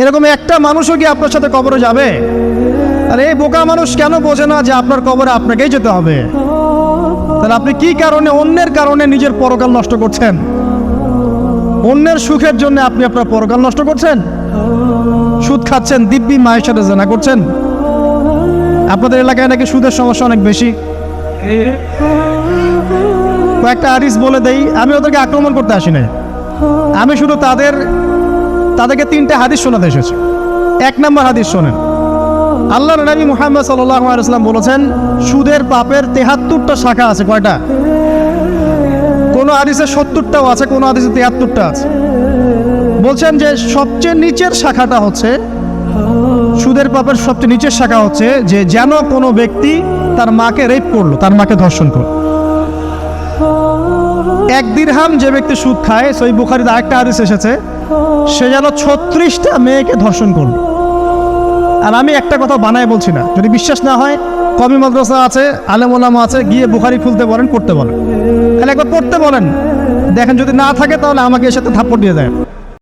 এরকম একটা মানুষও কি আপনার সাথে কবরে যাবে? আর এই বোকা মানুষ কেন বোঝে না যে আপনার কবরে আপনাকেই যেতে হবে? তাহলে আপনি কি কারণে, অন্যের কারণে নিজের পরকাল নষ্ট করছেন? অন্যের সুখের জন্য আপনি আপনার পরকাল নষ্ট করছেন? সুদ খাচ্ছেন, দিব্যি মায়ের সাথে জানা করছেন? আপনাদের এলাকায় নাকি সুদের সমস্যা অনেক বেশি? কয়েকটা আরিস বলে দেই, আমি ওদেরকে আক্রমণ করতে আসি নাই আমি শুধু তাদের তাদেরকে তিনটে হাদিস শোনাতে এসেছে। এক নম্বর হাদিস শোনেন। আল্লাহ নবী মুহাম্মদ সাল্লাম বলেছেন, সুদের পাপের তেহাত্তরটা শাখা আছে, কয়টা? কোনো হাদিসে সত্তরটাও আছে, কোনো হাদিসে তেহাত্তরটা আছে। বলছেন যে সবচেয়ে নিচের শাখাটা হচ্ছে, সুদের পাপের সবচেয়ে নিচের শাখা হচ্ছে যে যেন কোনো ব্যক্তি তার মাকে রেপ করল, তার মাকে ধর্ষণ করল। এক দিরহাম যে ব্যক্তি সুদ খায়, সই বুখারিতে আরেকটা হাদিস এসেছে সে যেন ছত্রিশটা মেয়েকে ধর্ষণ করল। আর আমি একটা কথা বানায় বলছি না। যদি বিশ্বাস না হয় কমি মাদ্রাসা আছে, আলেম ওলামা আছে, গিয়ে বুখারি খুলতে বলেন, করতে বলেন। তাহলে একবার পড়তে বলেন। দেখেন যদি না থাকে, তাহলে আমাকে এর সাথে থাপ্পড় দিয়ে দেয়